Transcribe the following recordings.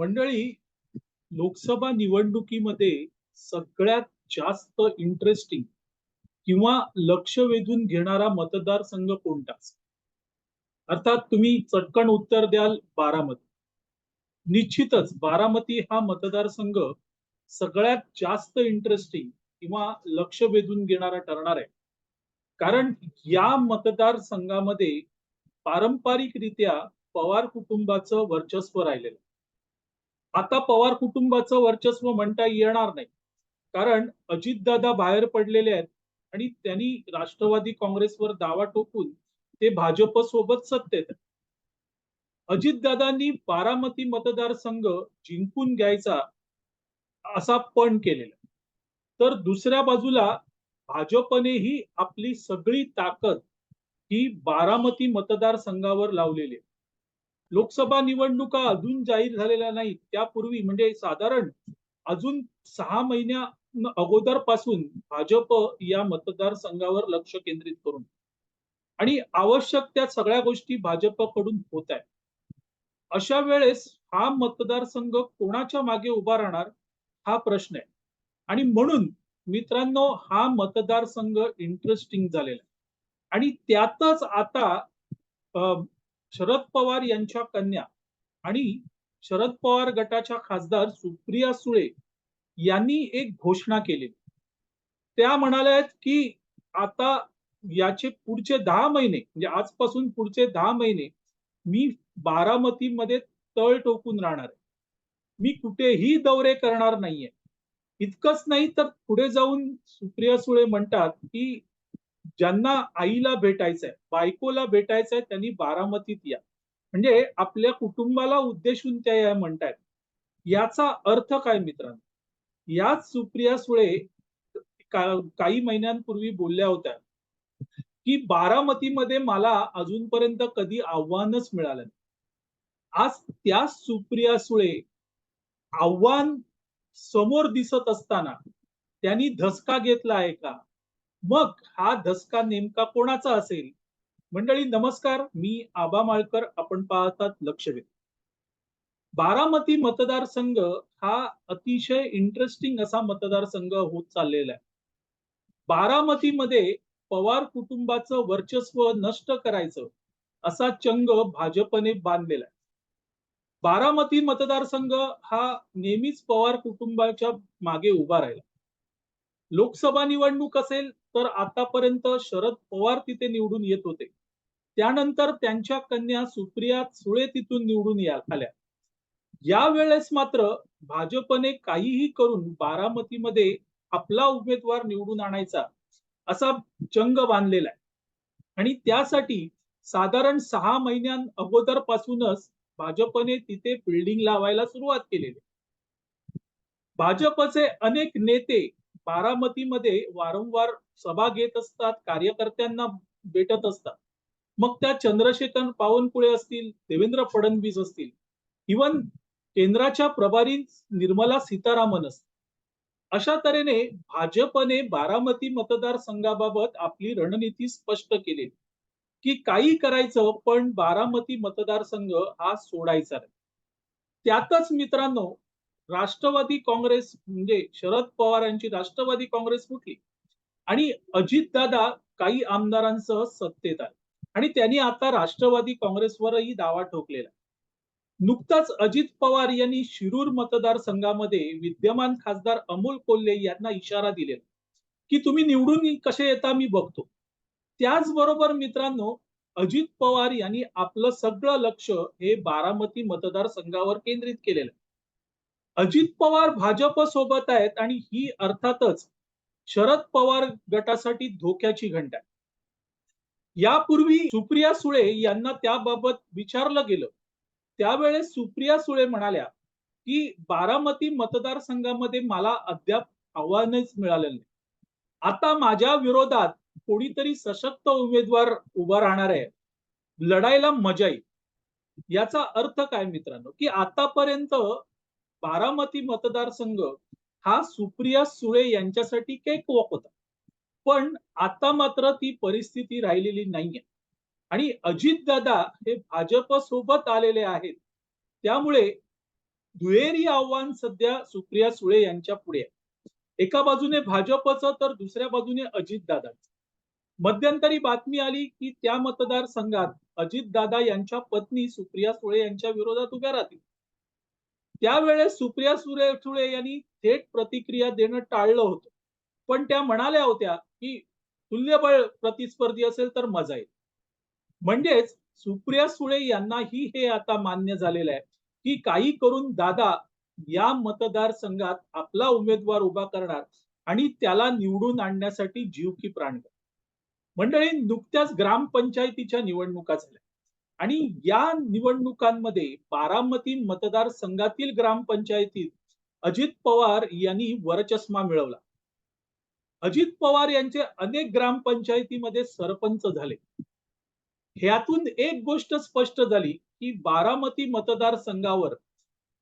मंडळी लोकसभा निवडणुकीमध्ये सगळ्यात जास्त इंटरेस्टिंग किंवा लक्ष वेधून घेणारा मतदारसंघ कोणता? अर्थात तुम्ही चटकन उत्तर द्याल बारामती. निश्चितच बारामती हा मतदारसंघ सगळ्यात जास्त इंटरेस्टिंग किंवा लक्ष वेधून घेणारा ठरणार आहे. कारण या मतदारसंघामध्ये पारंपरिकरित्या पवार कुटुंबाचं वर्चस्व राहिलेलं आता पवार कुटुंबाचं वर्चस्व म्हणता येणार नाही. कारण अजितदादा बाहेर पडलेले आहेत आणि त्यांनी राष्ट्रवादी काँग्रेसवर दावा ठोकून ते भाजप सोबत सत्तेत अजितदादांनी बारामती मतदारसंघ जिंकून घ्यायचा असा पण केलेला तर दुसऱ्या बाजूला भाजपनेही आपली सगळी ताकद ही बारामती मतदारसंघावर लावलेली आहे. लोकसभा निवडणुका अजून जाहीर झालेल्या नाहीत. त्यापूर्वी म्हणजे साधारण अजून सहा महिन्या अगोदरपासून भाजप या मतदारसंघावर लक्ष केंद्रित करून. आणि आवश्यक त्या सगळ्या गोष्टी भाजपकडून होत आहेत. अशा वेळेस हा मतदारसंघ कोणाच्या मागे उभा राहणार? हा प्रश्न आहे. आणि म्हणून मित्रांनो हा मतदारसंघ इंटरेस्टिंग झालेला आहे. आणि त्यातच आता शरद पवार यांच्या कन्या आणि शरद पवार गटाच्या खासदार सुप्रिया सुळे यांनी एक घोषणा केली. त्या म्हणाल्या की आता याचे पुढचे दहा महिने म्हणजे आजपासून पुढचे दहा महिने मी बारामतीमध्ये तळ टोकून राहणार आहे. मी कुठेही दौरे करणार नाहीये. इतकंच नाही तर पुढे जाऊन सुप्रिया सुळे म्हणतात की ज्यांना आईला भेटायचंय बायकोला भेटायचंय त्यांनी बारामतीत या. म्हणजे आपल्या कुटुंबाला उद्देशून त्या या म्हणतायत? याचा अर्थ काय मित्रांनो? याच सुप्रिया सुळे काही महिन्यांपूर्वी बोलल्या होत्या की बारामतीमध्ये मला अजूनपर्यंत कधी आव्हानच मिळालं नाही. आज त्या सुप्रिया सुळे आव्हान समोर दिसत असताना त्यांनी धसका घेतला आहे का? मग हा धसका नेमका कोणाचा असेल? मंडळी नमस्कार. मी आबा माळकर. आपण पाहतात लक्ष वेध बारामती मतदारसंघ हा अतिशय इंटरेस्टिंग असा मतदारसंघ होत चाललेला आहे. बारामतीमध्ये पवार कुटुंबाचं वर्चस्व नष्ट करायचं असा चंग भाजपने बांधलेला आहे. बारामती मतदारसंघ हा नेहमीच पवार कुटुंबाच्या मागे उभा राहिला. लोकसभा निवडणूक असेल तर आतापर्यंत शरद पवार तिथे निवडून येत होते. त्यानंतर त्यांच्या कन्या सुप्रिया सुळे तिथून निवडून या आल्या. यावेळेस मात्र भाजपने काहीही करून बारामतीमध्ये आपला उमेदवार निवडून आणायचा असा जंग बांधलेला आहे. आणि त्यासाठी साधारण सहा महिन्यां अगोदर पासूनच भाजपने तिथे बिल्डिंग लावायला सुरुवात केलेली भाजपचे अनेक नेते बारामतीमध्ये वारंवार सभा घेत असतात कार्यकर्त्यांना भेटत असतात. मग त्या चंद्रशेखर पावनकुळे असतील देवेंद्र फडणवीस असतील इवन केंद्राच्या प्रभारी निर्मला सीतारामन असतील. अशा तऱ्हेने भाजपने बारामती मतदारसंघाबाबत आपली रणनीती स्पष्ट केली. की काही करायचं पण बारामती मतदारसंघ हा सोडायचा नाही. त्यातच मित्रांनो राष्ट्रवादी काँग्रेस म्हणजे शरद पवार यांची राष्ट्रवादी काँग्रेस फुटली. आणि अजितदादा काही आमदारांसह सत्तेत आले. आणि त्यांनी आता राष्ट्रवादी काँग्रेसवरही दावा ठोकलेला. नुकताच अजित पवार यांनी शिरूर मतदारसंघामध्ये विद्यमान खासदार अमोल कोल्हे यांना इशारा दिलेला. की तुम्ही निवडून कसे येता मी बघतो. त्याचबरोबर मित्रांनो अजित पवार यांनी आपलं सगळं लक्ष हे बारामती मतदारसंघावर केंद्रित केलेलं अजित पवार भाजप सोबत आहेत आणि ही अर्थातच शरद पवार गटासाठी धोक्याची घंटा आहे. यापूर्वी सुप्रिया सुळे यांना त्याबाबत विचारलं गेलं. त्यावेळेस सुप्रिया सुळे म्हणाल्या की बारामती मतदारसंघामध्ये मला अद्याप आव्हानच मिळालेलं नाही. आता माझ्या विरोधात कोणीतरी सशक्त उमेदवार उभा राहणार आहे. लढायला मजा येईल. याचा अर्थ काय मित्रांनो? की आतापर्यंत बारामती मतदारसंघ हा सुप्रिया सुळे यांच्यासाठी केक वॉक होता. पण आता मात्र ती परिस्थिती राहिलेली नाहीये. आणि अजित दादा हे भाजप सोबत आलेले आहेत. त्यामुळे दुहेरी आव्हान सध्या सुप्रिया सुळे यांच्या पुढे आहे. एका बाजूने भाजपचं तर दुसऱ्या बाजूने अजितदादांचं. मध्यंतरी बातमी आली की त्या मतदारसंघात अजितदादा यांच्या पत्नी सुप्रिया सुळे यांच्या विरोधात उभ्या राहतील. त्यावेळेस सुप्रिया सुरे सुळे यांनी थेट प्रतिक्रिया देणं टाळलं होतं. पण त्या म्हणाल्या होत्या की तुल्यबळ प्रतिस्पर्धी असेल तर मजा येईल. म्हणजेच सुप्रिया सुळे यांनाही हे आता मान्य झालेलं आहे की काही करून दादा या मतदारसंघात आपला उमेदवार उभा करणार आणि त्याला निवडून आणण्यासाठी जीव की प्राण मंडळी नुकत्याच ग्रामपंचायतीच्या निवडणुका झाल्या. आणि या निवडणुकांमध्ये बारामती मतदारसंघातील ग्रामपंचायतीत अजित पवार यांनी वरचष्मा मिळवला. अजित पवार यांचे अनेक ग्रामपंचायतीमध्ये सरपंच झाले. ह्यातून एक गोष्ट स्पष्ट झाली की बारामती मतदारसंघावर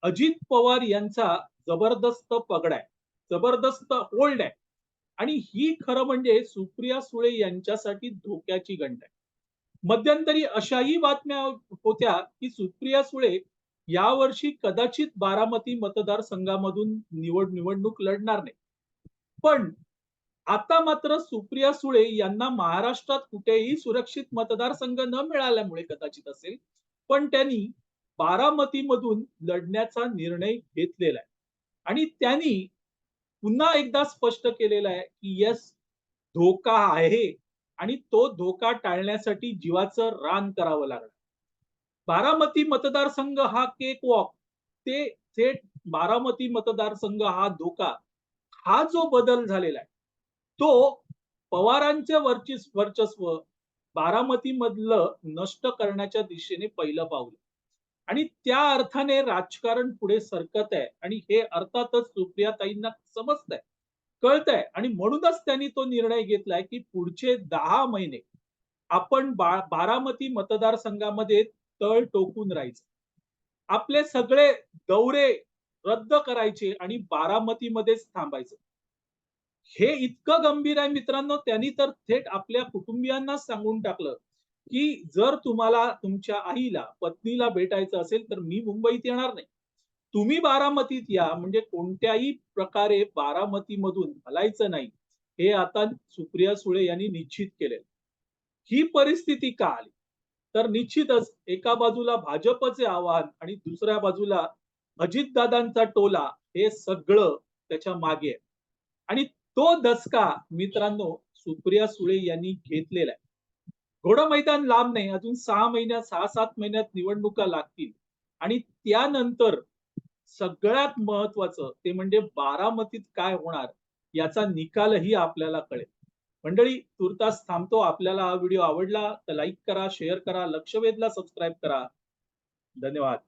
अजित पवार यांचा जबरदस्त पगड आहे जबरदस्त होल्ड आहे. आणि ही खरं म्हणजे सुप्रिया सुळे यांच्यासाठी धोक्याची गंड आहे. मध्यंतरी अशाही बातम्या होत्या की सुप्रिया सुळे यावर्षी कदाचित बारामती मतदारसंघामधून निवड निवडणूक लढणार नाही. पण आता मात्र सुप्रिया सुळे यांना महाराष्ट्रात कुठेही सुरक्षित मतदारसंघ न मिळाल्यामुळे कदाचित असेल पण त्यांनी बारामतीमधून लढण्याचा निर्णय घेतलेला आहे. आणि त्यांनी पुन्हा एकदा स्पष्ट केलेलं आहे की यस धोका आहे. आणि तो धोका टाळण्यासाठी जीवाचं रान करावं लागणार. बारामती मतदारसंघ हा केक वॉक ते थेट बारामती मतदारसंघ हा धोका. हा जो बदल झालेला आहे तो पवारांचे वर्चिस वर्चस्व बारामती मधलं नष्ट करण्याच्या दिशेने पहिलं पावलं आणि त्या अर्थाने राजकारण पुढे सरकत आहे आणि हे अर्थातच सुप्रियाताईंना समजत आहे कळत आहे आणि म्हणूनच त्यांनी तो निर्णय घेतलाय की पुढचे दहा महिने आपण बारामती मतदारसंघामध्ये तळ टोकून राहायचं. आपले सगळे दौरे रद्द करायचे आणि बारामतीमध्येच थांबायचं. हे इतकं गंभीर आहे मित्रांनो त्यांनी तर थेट आपल्या कुटुंबियांना सांगून टाकलं की जर तुम्हाला तुमच्या आईला पत्नीला भेटायचं असेल तर मी मुंबईत येणार नाही. तुम्ही बारामतीत या म्हणजे कोणत्याही प्रकारे बारामतीमधून हलायचं नाही हे आता सुप्रिया सुळे यांनी निश्चित केले ही परिस्थिती का आली? तर निश्चितच एका बाजूला भाजपचे आव्हान आणि दुसऱ्या बाजूला अजितदादांचा टोला हे सगळं त्याच्यामागे आहे. आणि तो दसका मित्रांनो सुप्रिया सुळे यांनी घेतलेला आहे. घोडं मैदान लांब नाही अजून सहा महिन्यात सहा सात महिन्यात निवडणुका लागतील. आणि त्यानंतर सगळ्यात महत्वाचं ते म्हणजे बारामतीत काय होणार याचा निकालही आपल्याला कळेल. मंडळी तुर्तास थांबतो. आपल्याला हा व्हिडिओ आवडला तर लाईक करा शेअर करा लक्षवेधला सबस्क्राईब करा. धन्यवाद.